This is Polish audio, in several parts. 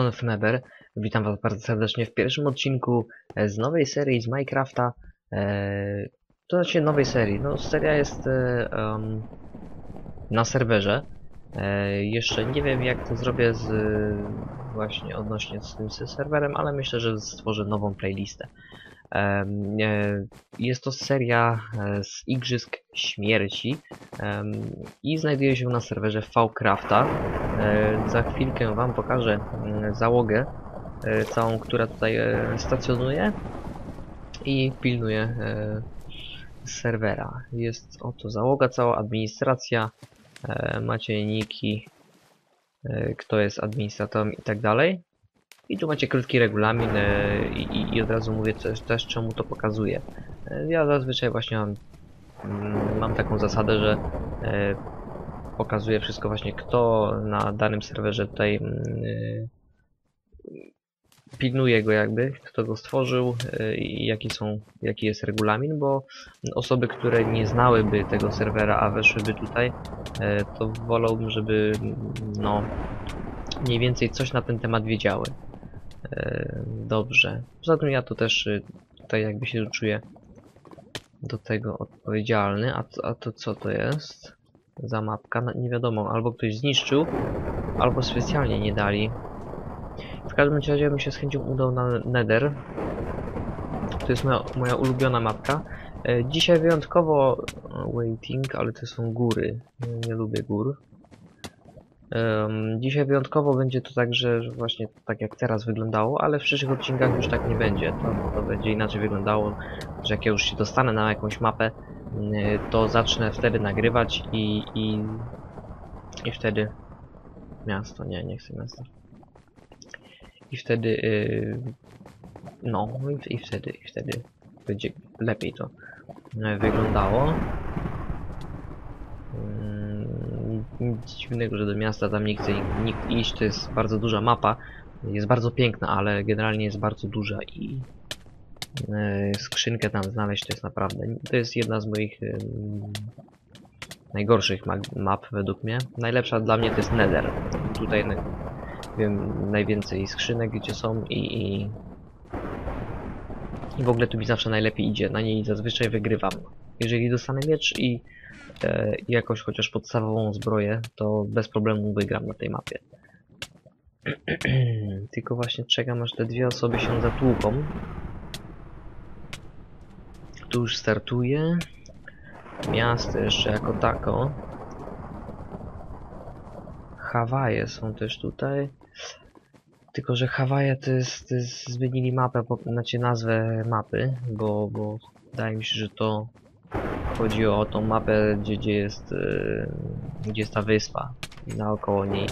Strony Fneber. Witam Was bardzo serdecznie w pierwszym odcinku e, z nowej serii z Minecrafta. E, to znaczy nowej serii. No, seria jest e, em, na serwerze. E, jeszcze nie wiem jak to zrobię z właśnie odnośnie z tym serwerem, ale myślę, że stworzę nową playlistę. E, jest to seria e, z Igrzysk Śmierci i znajduje się na serwerze Vcrafta. E, za chwilkę Wam pokażę mm, załogę całą, która tutaj stacjonuje i pilnuje serwera. Jest oto załoga, cała administracja, macie niki, kto jest administratorem i tak dalej. I tu macie krótki regulamin e, i, i- i od razu mówię też, też czemu to pokazuję. E, ja zazwyczaj właśnie mam, mm, mam taką zasadę, że e, pokazuje wszystko właśnie kto na danym serwerze tutaj mm, pilnuje go jakby, kto go stworzył i jaki są, jaki jest regulamin, bo osoby, które nie znałyby tego serwera, a weszłyby tutaj, to wolałbym, żeby no mniej więcej coś na ten temat wiedziały. Dobrze. Poza tym ja to też y, tutaj jakby się czuję do tego odpowiedzialny. A, a to co to jest? za mapka, no, nie wiadomo, albo ktoś zniszczył, albo specjalnie nie dali. W każdym razie bym się z chęcią udał na Nether. To jest moja, moja ulubiona mapka. E, dzisiaj wyjątkowo waiting, ale to są góry. Nie, nie lubię gór. Dzisiaj wyjątkowo będzie to tak, że właśnie tak jak teraz wyglądało, ale w przyszłych odcinkach już tak nie będzie. To, to będzie inaczej wyglądało, że jak ja już się dostanę na jakąś mapę, y, to zacznę wtedy nagrywać i, i, i wtedy miasto, nie, nie chcę miasta. I wtedy y, no i, wtedy, i wtedy będzie lepiej to y, wyglądało. Mm, Nic dziwnego, że do miasta tam nie chce nikt iść, to jest bardzo duża mapa. Jest bardzo piękna, ale generalnie jest bardzo duża i e, skrzynkę tam znaleźć to jest naprawdę. To jest jedna z moich najgorszych ma map według mnie. Najlepsza dla mnie to jest Nether. Tutaj wiem najwięcej skrzynek gdzie są i, i i w ogóle tu mi zawsze najlepiej idzie. Na niej zazwyczaj wygrywam. Jeżeli dostanę miecz i e, jakoś chociaż podstawową zbroję, to bez problemu wygram na tej mapie. Tylko właśnie czekam aż te dwie osoby się zatłuką. Tu już startuje. Miasto jeszcze jako tako. Hawaje są też tutaj. Tylko, że Hawaje to jest, to jest zmienili mapę, znaczy nazwę mapy, bo, bo wydaje mi się, że to chodzi o tą mapę, gdzie, gdzie jest yy, gdzie jest ta wyspa i naokoło niej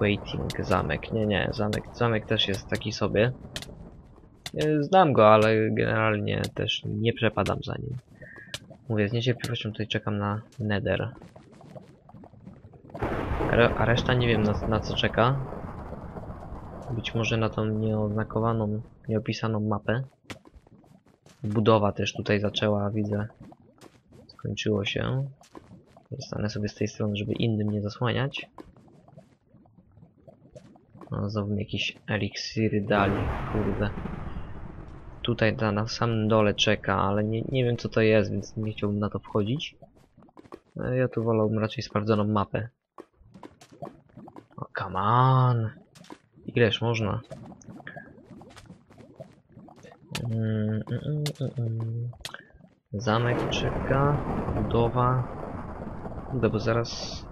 waiting zamek. Nie, nie, zamek, zamek też jest taki sobie. Znam go, ale generalnie też nie przepadam za nim. Mówię, z niecierpliwością tutaj czekam na Nether. Re a reszta nie wiem na, na co czeka. Być może na tą nieoznakowaną, nieopisaną mapę. Budowa też tutaj zaczęła, widzę. Skończyło się. Zostanę sobie z tej strony, żeby innym nie zasłaniać. No, znowu mi jakieś eliksiry dali, kurde. Tutaj ta, na samym dole czeka, ale nie, nie wiem co to jest, więc nie chciałbym na to wchodzić. E, Ja tu wolałbym raczej sprawdzoną mapę. O, come on! Ileż można? Mm, mm, mm. Zamek czeka, budowa. Kurde, bo zaraz...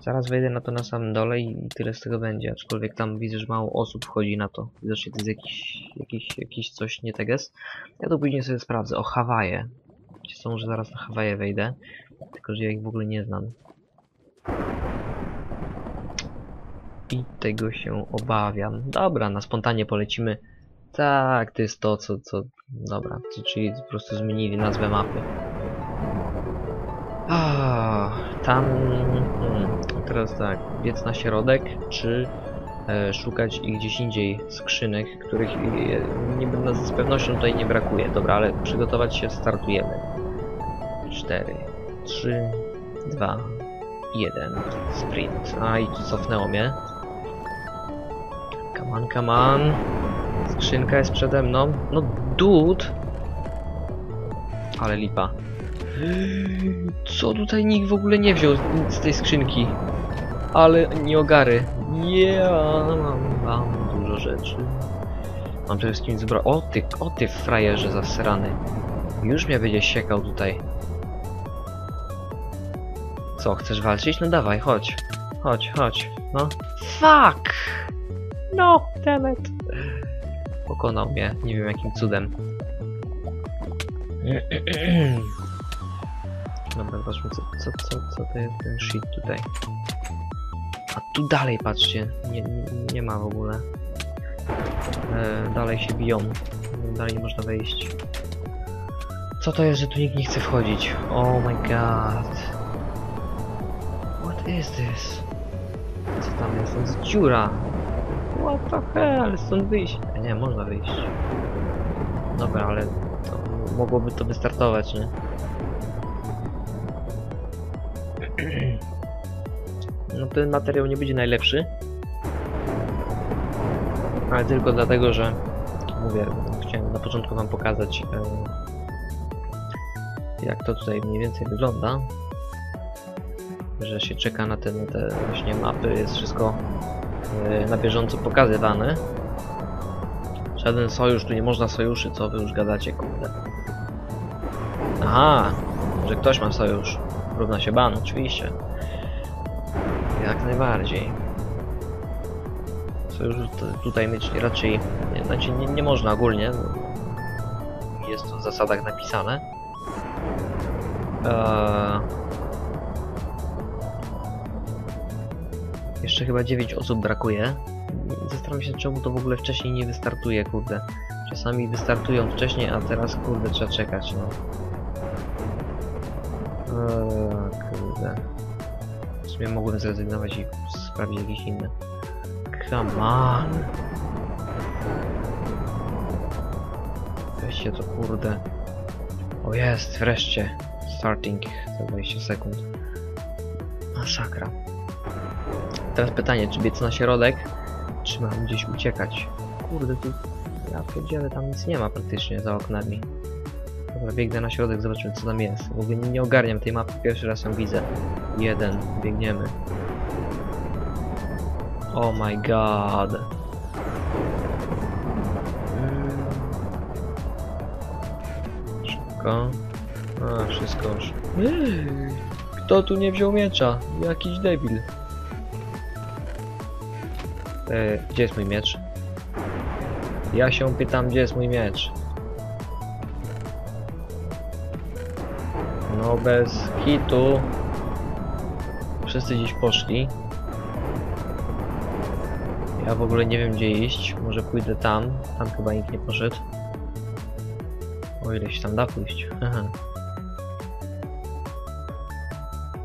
Zaraz wejdę na to na samym dole i tyle z tego będzie, aczkolwiek tam widzę, że mało osób wchodzi na to. Widocznie to jest jakiś, jakiś, jakiś coś nie teges. Ja to później sobie sprawdzę. O, Hawaje. Czy są, że zaraz na Hawaje wejdę? Tylko, że ja ich w ogóle nie znam. I tego się obawiam. Dobra, na spontanie polecimy. Tak, to jest to, co, co... Dobra, czyli po prostu zmienili nazwę mapy. Ah, tam... Hmm, teraz tak, biec na środek, czy e, szukać ich gdzieś indziej skrzynek, których e, będę z pewnością tutaj nie brakuje. Dobra, ale przygotować się, startujemy. 4, 3, 2, 1, sprint. A i tu cofnęło mnie. Come on, come on. Skrzynka jest przede mną. No, dud. Ale lipa. Co tutaj nikt w ogóle nie wziął z tej skrzynki? Ale nie ogary. Nie, mam, mam dużo rzeczy. Mam przede wszystkim zbro... O ty, o ty frajerze zasrany. Już mnie będzie siekał tutaj. Co, chcesz walczyć? No dawaj, chodź. Chodź, chodź. No. Fuck! No, dammit. Pokonał mnie, nie wiem jakim cudem. Dobra, zobaczmy co, co, co, co to jest ten shit tutaj. A tu dalej patrzcie, nie, nie, nie ma w ogóle. E, dalej się biją. Dalej nie można wejść. Co to jest, że tu nikt nie chce wchodzić? Oh my god. What is this? Co tam jest? To jest dziura. What the hell? Stąd wyjść. E, Nie, można wyjść. Dobra, ale to mogłoby to wystartować, nie? No ten materiał nie będzie najlepszy. Ale tylko dlatego, że mówię, chciałem na początku wam pokazać e, jak to tutaj mniej więcej wygląda. Że się czeka na te, na te właśnie mapy, jest wszystko na bieżąco pokazywane. Żaden sojusz, tu nie można sojuszy, co wy już gadacie, kurde. Aha, że ktoś ma sojusz. Równa się ban, oczywiście. Jak najbardziej. Sojusz tu- tutaj mieć raczej, znaczy nie, nie można ogólnie. Jest to w zasadach napisane. Eee... Jeszcze chyba 9 osób brakuje. Zastanawiam się czemu to w ogóle wcześniej nie wystartuje, kurde. Czasami wystartują wcześniej, a teraz kurde trzeba czekać, no. Eee, kurde. W sumie mogłem zrezygnować i sprawdzić jakieś inne. Come on! Weźcie to kurde. O jest, wreszcie. Starting za 20 sekund. Masakra. Teraz pytanie, czy biec na środek, czy mam gdzieś uciekać? Kurde, tu... Ja pierdzielę, tam nic nie ma praktycznie za oknami. Dobra, biegnę na środek, zobaczymy co tam jest. W ogóle nie, ogarniam tej mapy, pierwszy raz ją widzę. Jeden, biegniemy. Oh my god. Mm. Szybko. A, wszystko już. Kto tu nie wziął miecza? Jakiś debil. E, gdzie jest mój miecz? Ja się pytam, gdzie jest mój miecz? No bez hitu. Wszyscy gdzieś poszli. Ja w ogóle nie wiem gdzie iść. Może pójdę tam. Tam chyba nikt nie poszedł. O ile się tam da pójść. Aha.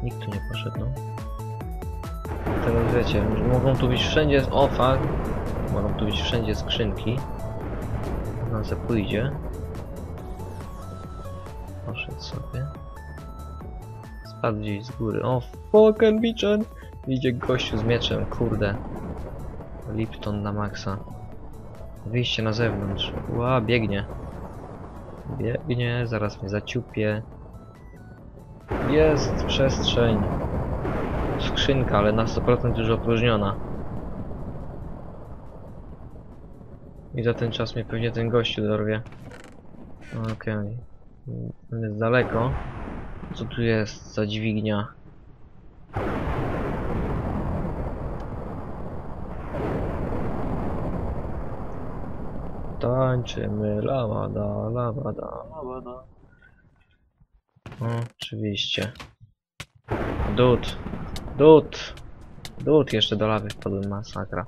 Nikt tu nie poszedł, no. Teraz wiecie, mogą tu być wszędzie... O fuck. Mogą tu być wszędzie skrzynki. No se pójdzie. Poszedł sobie. Spadł gdzieś z góry. O, fucking bitchen! Idzie gościu z mieczem, kurde. Lipton na maksa. Wyjście na zewnątrz. Ła, biegnie. Biegnie, zaraz mnie zaciupie. Jest przestrzeń. Skrzynka, ale na 100% już opróżniona. I za ten czas mnie pewnie ten gościu dorwie. Okej. On jest daleko. Co tu jest za dźwignia? Tańczymy, lawada, lawada, lawada. Oczywiście. Dud, dud, dud, jeszcze do lawy wpadłem, masakra.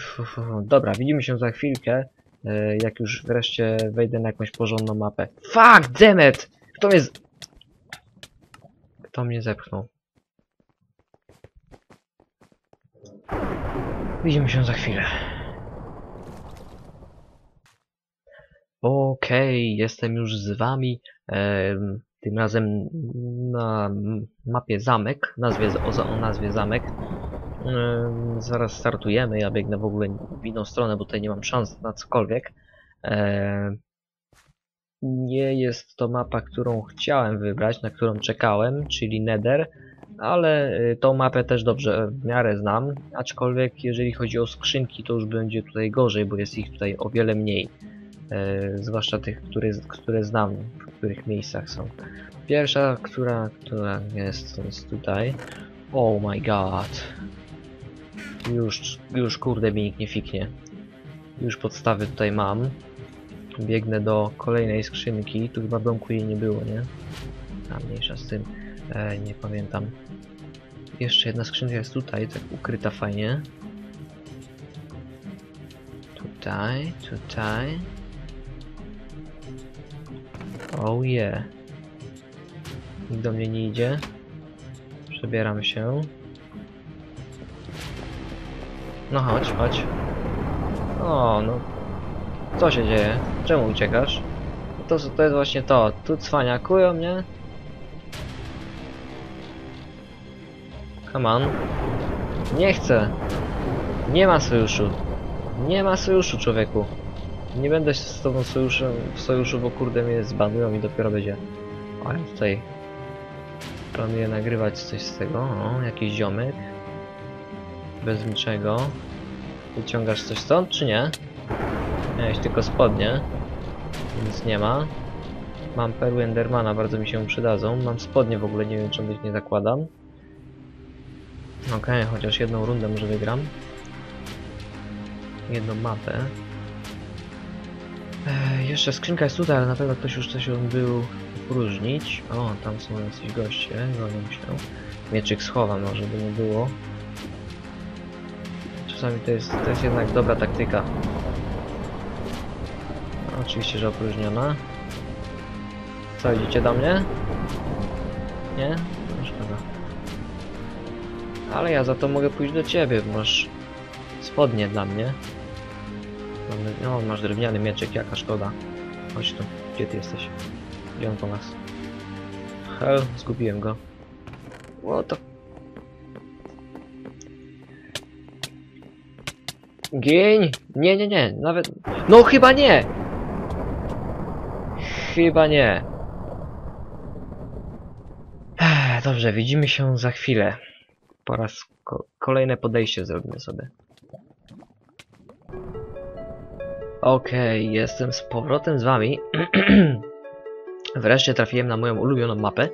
Fu. Dobra, widzimy się za chwilkę, eee, jak już wreszcie wejdę na jakąś porządną mapę. Fuck, demet! Kto mnie z... Kto mnie zepchnął? Widzimy się za chwilę. Okej, jestem już z wami. em, tym razem na mapie zamek, nazwie, o, o nazwie zamek. Zaraz startujemy. Ja biegnę w ogóle w inną stronę, bo tutaj nie mam szans na cokolwiek. Nie jest to mapa, którą chciałem wybrać, na którą czekałem, czyli Nether, ale y, tą mapę też dobrze w miarę znam, aczkolwiek jeżeli chodzi o skrzynki, to już będzie tutaj gorzej, bo jest ich tutaj o wiele mniej. E, zwłaszcza tych, które, które znam, w których miejscach są. Pierwsza, która, która jest, jest tutaj. Oh my god. Już, już kurde mi nikt nie fiknie. Już podstawy tutaj mam. Biegnę do kolejnej skrzynki. Tu chyba domku jej nie było, nie? A mniejsza z tym. E, nie pamiętam. Jeszcze jedna skrzynka jest tutaj, tak ukryta fajnie. Tutaj, tutaj. Oh yeah. Nikt do mnie nie idzie. Przebieram się. No chodź, chodź. O, no. Co się dzieje? Czemu uciekasz? To, to jest właśnie to. Tu cwaniakują mnie. Come on. Nie chcę. Nie ma sojuszu. Nie ma sojuszu, człowieku. Nie będę z tobą sojuszem, w sojuszu, bo kurde mnie zbanują i dopiero będzie. O, ja tutaj planuję nagrywać coś z tego. O, jakiś ziomek. Bez niczego. Wyciągasz coś stąd, czy nie? Miałeś tylko spodnie. Nic nie ma. Mam perły Endermana, bardzo mi się przydadzą. Mam spodnie w ogóle, nie wiem czemu ich nie zakładam. Okej, chociaż jedną rundę może wygram. Jedną mapę. Ej, jeszcze skrzynka jest tutaj, ale na pewno ktoś już coś ją był opróżnić. O, tam są jacyś goście, gonią się. Mieczyk schowam, no żeby nie było. Czasami to jest, to jest jednak dobra taktyka. Oczywiście, że opróżniona. Co, idziecie do mnie? Nie? No szkoda. Ale ja za to mogę pójść do ciebie, masz spodnie dla mnie. No, masz drewniany mieczyk, jaka szkoda. Chodź tu, gdzie ty jesteś? Gdzie on po nas? Hell, zgubiłem go. What the... Gień! Nie, nie, nie, nawet... No chyba nie! Chyba nie. Dobrze, widzimy się za chwilę. Po raz ko kolejne podejście zrobimy sobie. Okej, jestem z powrotem z wami. Wreszcie trafiłem na moją ulubioną mapę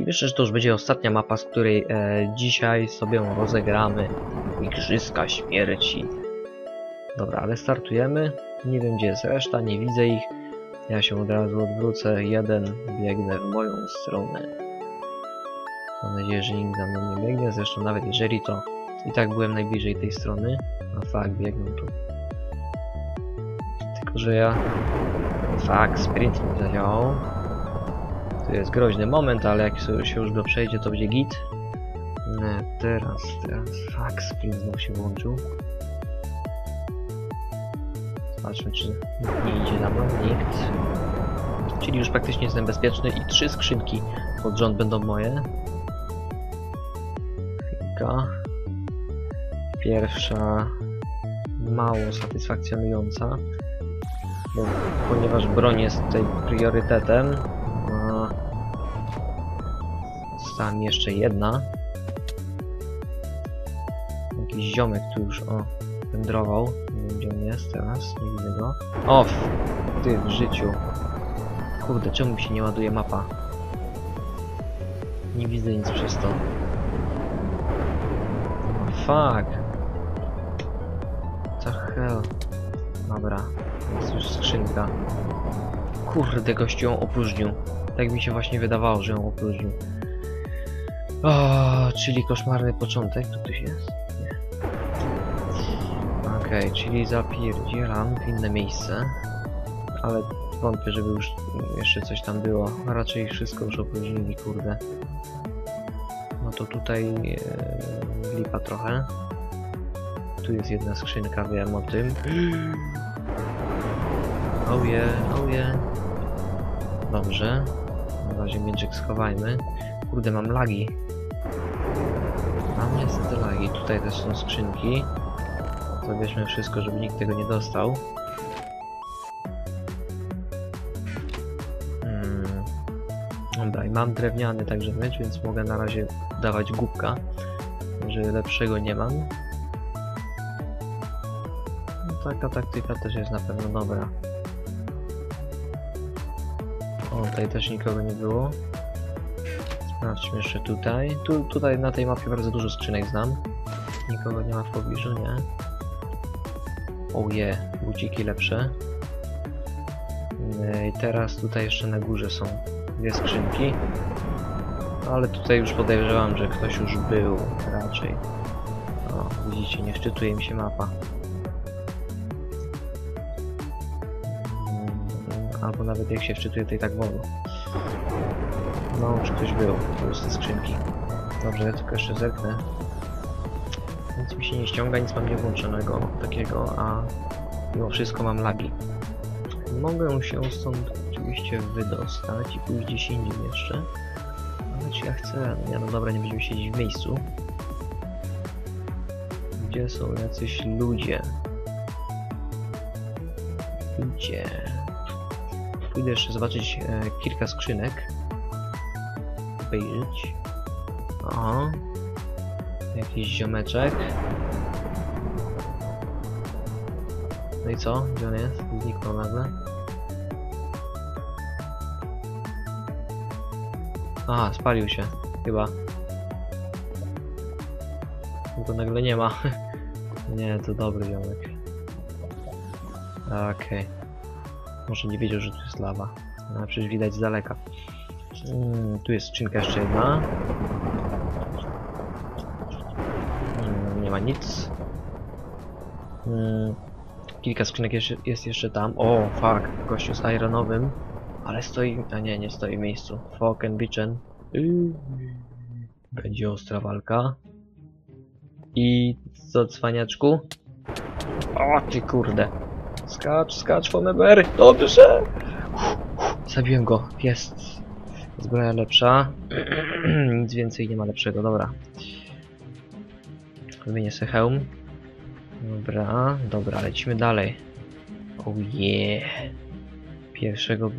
i myślę, że to już będzie ostatnia mapa, z której e, dzisiaj sobie rozegramy Igrzyska Śmierci. Dobra, ale startujemy. Nie wiem gdzie jest reszta, nie widzę ich. Ja się od razu odwrócę. Jeden biegnę w moją stronę. Mam nadzieję, że nikt za mną nie biegnie. Zresztą nawet jeżeli to i tak byłem najbliżej tej strony. No fakt, biegną tu. Że ja... Fakt, sprint mi zadziałał. To jest groźny moment, ale jak się już go przejdzie, to będzie git. Nie, teraz, teraz... Fakt, sprint znowu się włączył. Zobaczmy, czy nie idzie za mną. Nikt. Czyli już praktycznie jestem bezpieczny i trzy skrzynki pod rząd będą moje. Chwilka. Pierwsza mało satysfakcjonująca, bo, ponieważ broń jest tutaj priorytetem. A mi jeszcze jedna. Jakiś ziomek tu już o wędrował. Nie wiem gdzie on jest teraz, nie widzę go. O, ty w życiu. Kurde, czemu mi się nie ładuje mapa? Nie widzę nic przez to. Fuck. Co hell? Dobra, jest już skrzynka. Kurde, gościu ją opróżnił. Tak mi się właśnie wydawało, że ją opróżnił. O, czyli koszmarny początek. Tu jest? Nie. Okej, czyli zapierdzielam w inne miejsce. Ale wątpię, żeby już jeszcze coś tam było. A raczej wszystko już opróżnili, kurde. No to tutaj e, lipa trochę. Tu jest jedna skrzynka, wiem o tym. Oh yeah, oh yeah. Dobrze. Na razie mieczyk schowajmy. Kurde, mam lagi. Mam niestety lagi. Tutaj też są skrzynki. Zabierzmy wszystko, żeby nikt tego nie dostał. Hmm. Dobra, i mam drewniany także miecz, więc mogę na razie dawać głupka. Że lepszego nie mam. No, taka taktyka też jest na pewno dobra. O, tutaj też nikogo nie było. Sprawdźmy jeszcze tutaj. Tu, tutaj na tej mapie bardzo dużo skrzynek znam. Nikogo nie ma w pobliżu, nie? Oje, buciki lepsze. Yy, I teraz tutaj jeszcze na górze są dwie skrzynki. Ale tutaj już podejrzewam, że ktoś już był raczej. O, widzicie, nie szczytuje mi się mapa. Albo nawet jak się wczytuje, to i tak wolno. No, czy ktoś był, to jest te skrzynki. Dobrze, ja tylko jeszcze zerknę. Nic mi się nie ściąga, nic mam nie włączonego takiego, a mimo wszystko mam lagi. Mogę się stąd oczywiście wydostać i pójść gdzieś indziej jeszcze. Ale czy ja chcę? Nie, no dobra, nie będziemy siedzieć w miejscu. Gdzie są jacyś ludzie? Ludzie. Pójdę jeszcze zobaczyć e, kilka skrzynek. Obejrzeć. O. Jakiś ziomeczek. No i co? Gdzie on jest? Zniknął nagle. Aha, spalił się. Chyba. Go nagle nie ma. nie, to dobry ziomek. Okej. Może nie wiedział, że tu jest lawa. No, przecież widać z daleka. Mm, tu jest skrzynka jeszcze jedna. Mm, nie ma nic. Mm, kilka skrzynek jest jeszcze tam. O, fuck, gościu z ironowym. Ale stoi, a nie, nie stoi w miejscu. Fuck and bitchen. Będzie ostra walka. I co, cwaniaczku? O, ty kurde. Skacz, skacz, foneber. Dobrze. Zabiłem go. Jest. Zbroja lepsza. Nic więcej nie ma lepszego, dobra. Wymienię sobie hełm. Dobra, dobra, lecimy dalej. Oh yeah. Pierwszego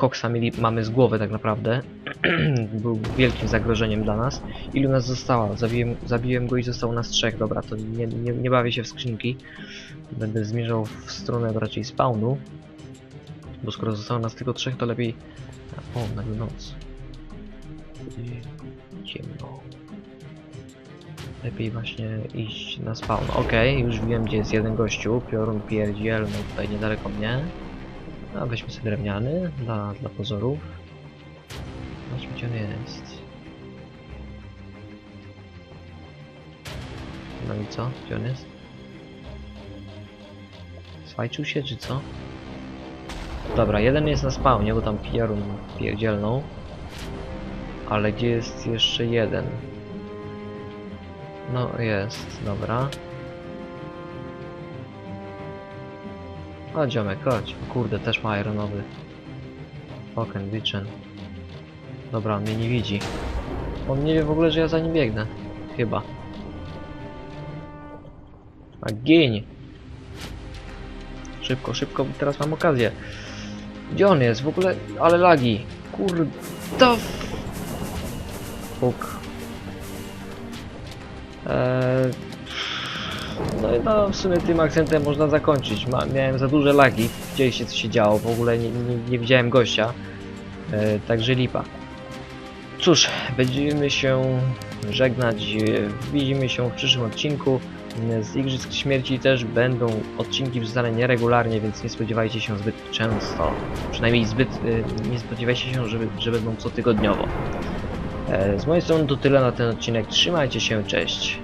koksa mieli, mamy z głowy tak naprawdę. Był wielkim zagrożeniem dla nas. Ilu nas zostało? Zabiłem, zabiłem go i zostało nas trzech. Dobra, to nie, nie, nie bawię się w skrzynki. Będę zmierzał w stronę raczej spawnu. Bo skoro zostało nas tylko trzech, to lepiej... O, nagle noc. Ciemno. Lepiej właśnie iść na spawn. Okej, już wiem gdzie jest jeden gościu. Piorun pierdziel, no tutaj niedaleko mnie. A weźmy sobie drewniany dla, dla pozorów. Zobaczmy gdzie on jest. No i co? Gdzie on jest? Swajczył się czy co? Dobra, jeden jest na spawnie, bo tam Piorun pierdzielną. Ale gdzie jest jeszcze jeden? No jest, dobra. Chodź ziomek, chodź. Kurde, też ma ironowy. Oken, Witchen. Dobra, on mnie nie widzi. On nie wie w ogóle, że ja za nim biegnę. Chyba. A gień! Szybko, szybko, teraz mam okazję. Gdzie on jest? W ogóle, ale lagi. Kurde. Fuk. Eee, no i no, w sumie tym akcentem można zakończyć. Ma, miałem za duże lagi, widzieliście co się działo, w ogóle nie, nie, nie widziałem gościa. Eee, także lipa. Cóż, będziemy się żegnać. e, Widzimy się w przyszłym odcinku. E, Z Igrzysk Śmierci też będą odcinki wrzucane nieregularnie, więc nie spodziewajcie się zbyt często. Przynajmniej zbyt e, nie spodziewajcie się, że, że będą cotygodniowo. E, Z mojej strony to tyle na ten odcinek. Trzymajcie się, cześć.